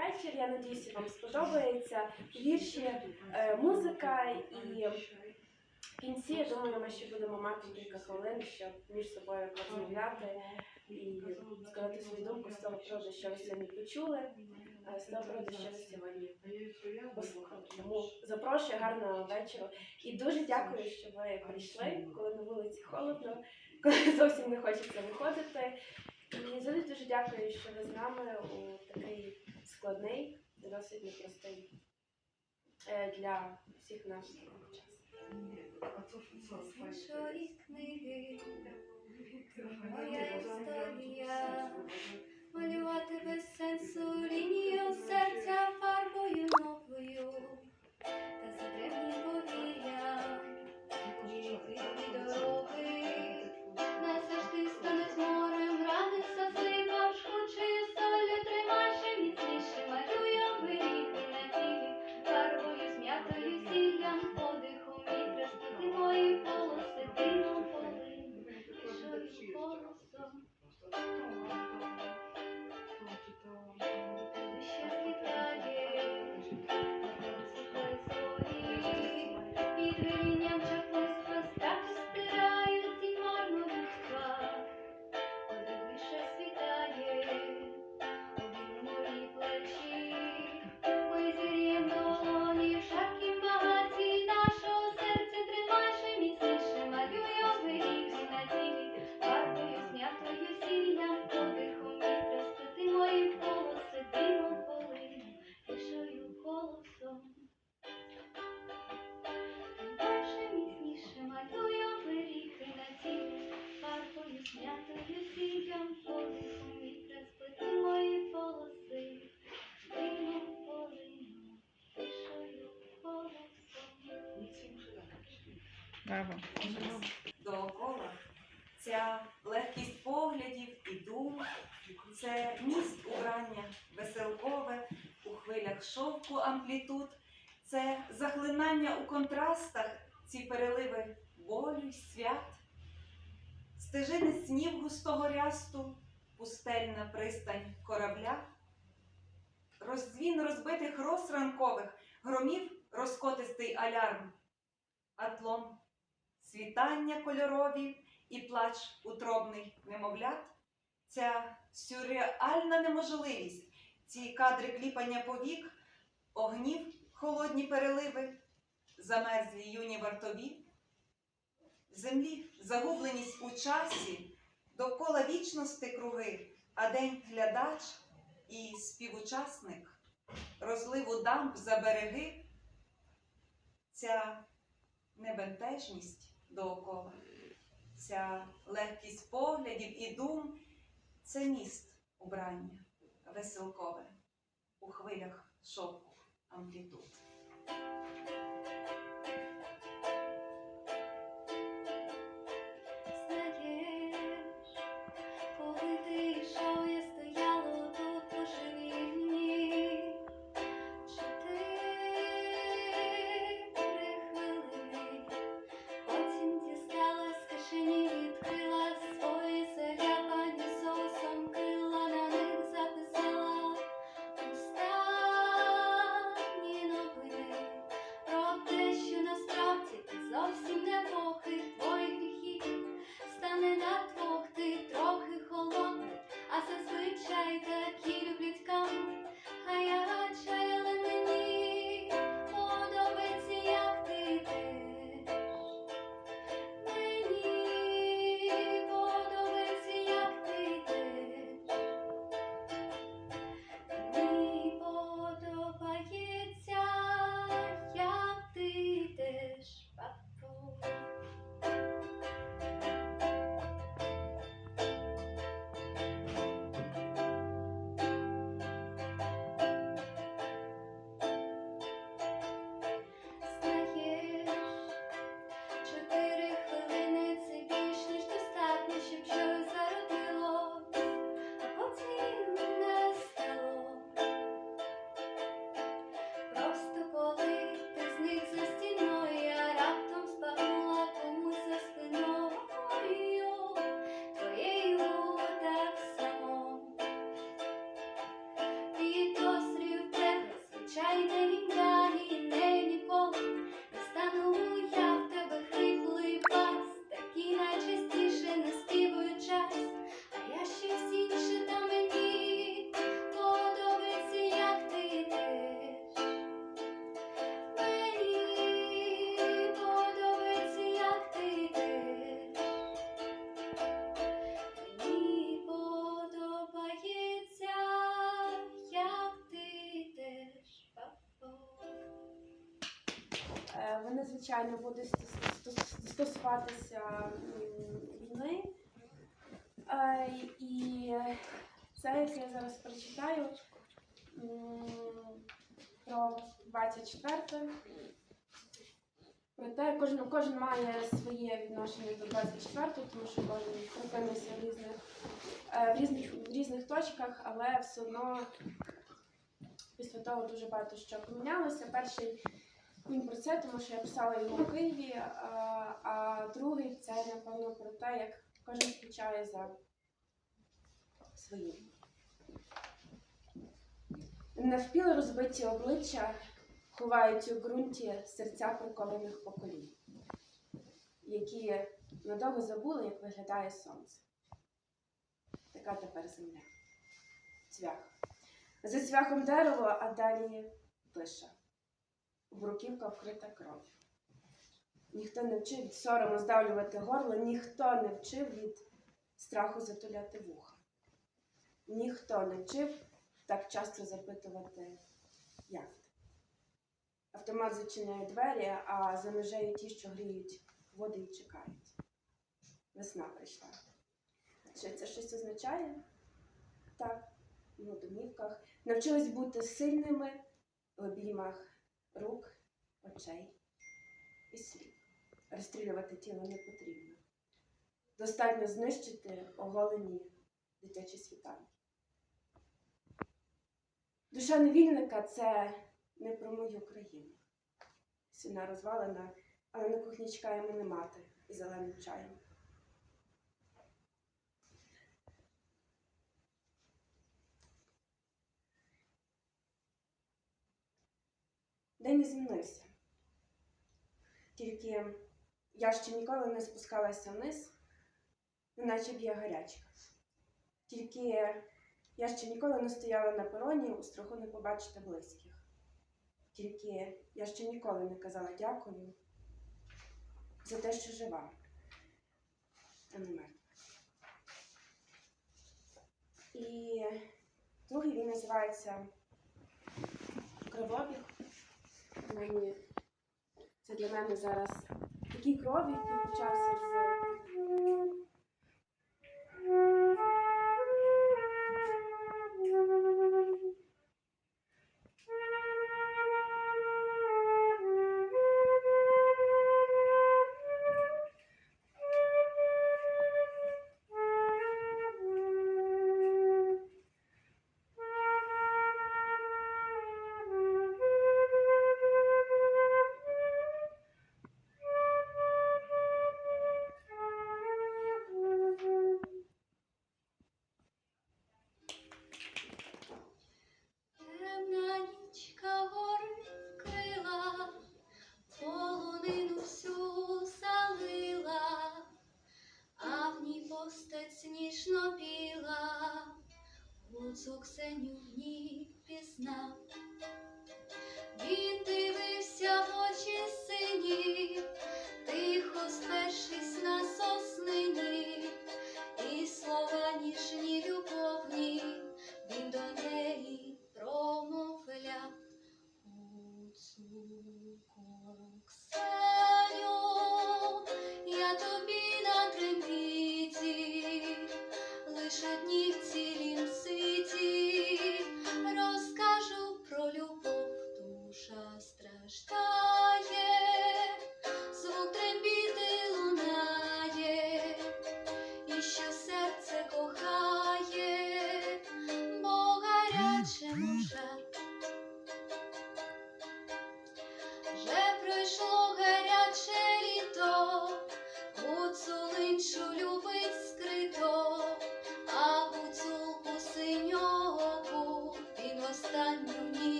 вечір. Я надіюся, вам сподобається вірші, е, музика і кінці, я думаю, ми ще будемо мати кілька хвилин, щоб між собою порозмовляти і сказати свою думку з того приводу, що ви сьогодні почули, е, з того приводу, що ви сьогодні послухали. Тому запрошую гарного вечора. І дуже дякую, що ви прийшли, коли на вулиці холодно, коли зовсім не хочеться виходити. І завжди дуже дякую, що ви з нами у такий досить непростий е, для всіх час. З книги моя історія. Малювати без сенсу лінію серця фарбою новою. Та за древні повір'я і дороги Браво. Доокола ця легкість поглядів і дум, це міст убрання веселкове у хвилях шовку амплітуд, це захлинання у контрастах, ці переливи болю й свят, стежини снів густого рясту, пустельна пристань корабля, роздзвін розбитих роз ранкових, громів розкотистий алярм, атлон світання кольорові і плач утробний немовлят, ця сюрреальна неможливість, ці кадри кліпання повік, огнів холодні переливи, замерзлі юні вартові, землі загубленість у часі, довкола вічності круги, а день глядач і співучасник, розливу дамб за береги, ця небентежність доокола, ця легкість поглядів і дум це міст убрання веселкове у хвилях шовку амплітуд. Звичайне ім'я Вони, звичайно, будуть стос- стос- стосуватися війни. Е, І це, яке я зараз прочитаю про 24. Про те, кожен, кожен має своє відношення до 24, тому що кожен опинився в різних, е, в різних, в різних точках, але все одно після того дуже багато що помінялося. Перший він про це, тому що я писала його в Києві, а, а другий це, напевно, про те, як кожен скучає за своїм. Навпіл розбиті обличчя ховають у ґрунті серця прикованих поколінь, які надовго забули, як виглядає сонце. Така тепер земля. Цвях. За цвяхом дерево, а далі пише. Бруківка вкрита кров'ю. Ніхто не вчив від сорому здавлювати горло, ніхто не вчив від страху затуляти вуха. Ніхто не вчив так часто запитувати, як. Автомат зачиняє двері, а за межею ті, що гріють води і чекають. Весна прийшла. Чи це щось означає? Так, в домівках. Навчились бути сильними в обіймах рук, очей і слів. Розстрілювати тіло не потрібно. Достатньо знищити оголені дитячі світанки. Душа невільника це не про мою країну. Сіна розвалена, але на кухні чекає мене мати і зеленим чаєм. День змінився. Тільки я ще ніколи не спускалася вниз, неначе б'є гарячка. Тільки я ще ніколи не стояла на пероні у страху не побачити близьких. Тільки я ще ніколи не казала дякую за те, що жива, а не мертва. І другий він називається Кровобіг. Мені це для мене зараз такий крові, який почався з now.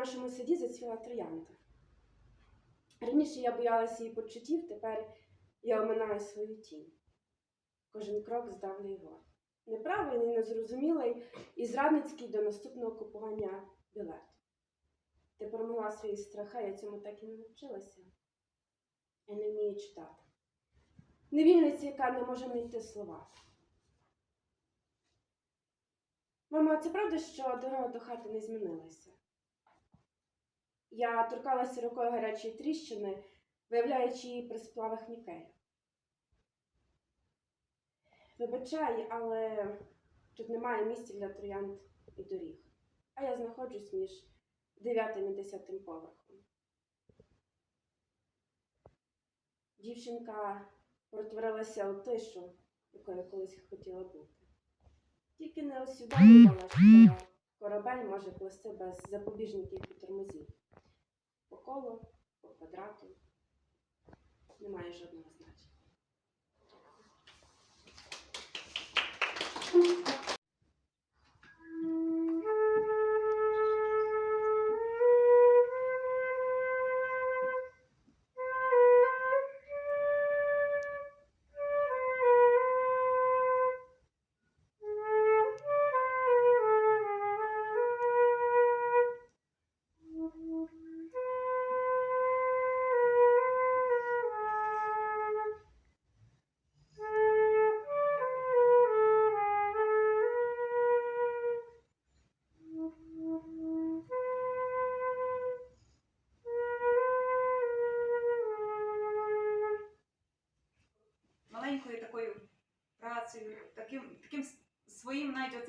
Нашому саді зацвіла троянда. Раніше я боялася її почуттів, тепер я оминаю свою тінь. Кожен крок здавлює його. Неправильний, незрозумілий і зрадницький до наступного купування білет. Ти перемогла свої страхи, я цьому так і не навчилася. Я не вмію читати. Невільниця, яка не може знайти слова. Мамо, це правда, що дорога до хати не змінилася? Я торкалася рукою гарячої тріщини, виявляючи її при сплавах нікелю. Вибачай, але тут немає місця для троянд і доріг. А я знаходжусь між дев'ятим і десятим поверхом. Дівчинка перетворилася у тишу, якою колись хотіла бути. Тільки не усвідомлювала, що корабель може плисти без запобіжників і тормозів. По колу, по квадрату немає жодного значення.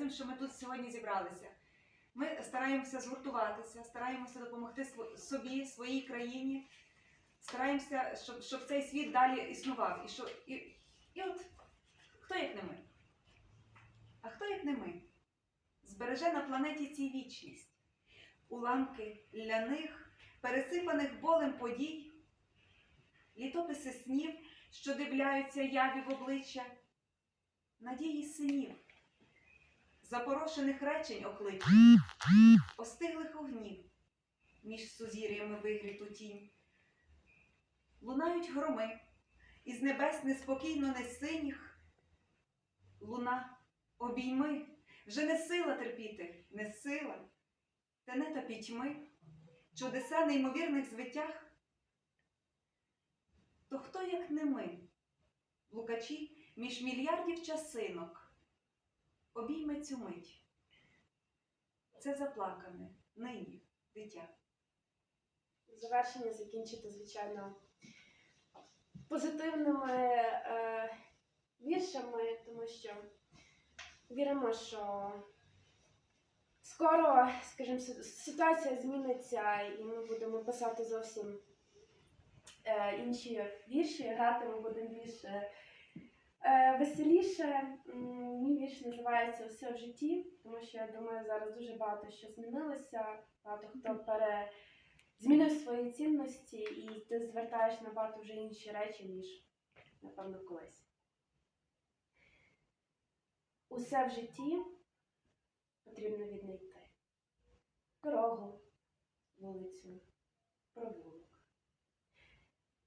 Своїм що ми тут сьогодні зібралися. Ми стараємося згуртуватися, стараємося допомогти собі, своїй країні, стараємося, щоб, щоб цей світ далі існував. І, що, і, і от хто як не ми? А хто як не ми? Збереже на планеті цій вічність, уламки ляних, пересипаних болем подій, літописи снів, що дивляються яві в обличчя, надії синів, запорошених речень оклик, остиглих огнів між сузір'ями вигріту тінь. Лунають громи, із небес неспокійно не синіх. Луна, обійми, вже не сила терпіти, не сила, тенета пітьми, чудеса неймовірних звитях. То хто, як не ми, блукачі між мільярдів часинок, обійме цю мить. Це заплакане нині дитя. Завершення закінчити, звичайно, позитивними е, віршами, тому що віримо, що скоро, скажімо, ситуація зміниться, і ми будемо писати зовсім е, інші вірші, грати ми будемо більш е, веселіше. Мій вірш називається Усе в житті, тому що я думаю, зараз дуже багато що змінилося, багато хто пере змінив свої цінності, і ти звертаєш на багато вже інші речі, ніж, напевно, колись. Усе в житті потрібно віднайти. Дорогу, вулицю, провулок.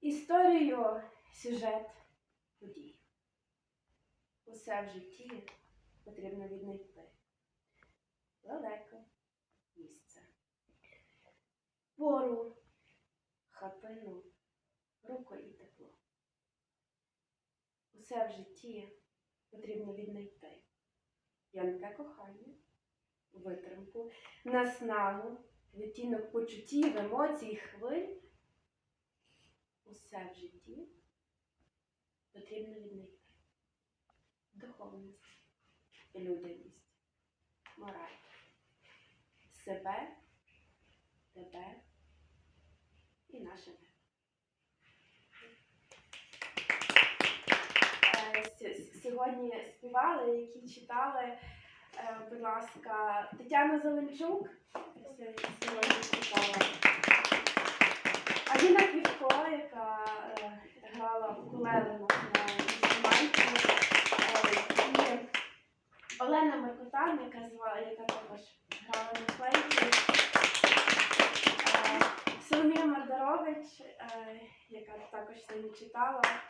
Історію, сюжет, подій. Усе в житті потрібно віднайти. Далеке місце пору, хатину, руку і тепло. Усе в житті потрібно віднайти. П'янке кохання, витримку, наснагу, відтінок почуттів, емоцій, хвиль. Усе в житті потрібно віднайти. Духовність, людяність, мораль. Себе тебе і наше. Е, Сьогодні співали, які читали, е, будь ласка, Тетяна Зеленчук сьогодні співала. Аліна Квітко, яка е, грала в кулеле на інструменті. Е, І Олена Меркотан, яка звала, яка також грала на флейті. Е, Соломія Мардарович, е, яка також сьогодні читала. Е,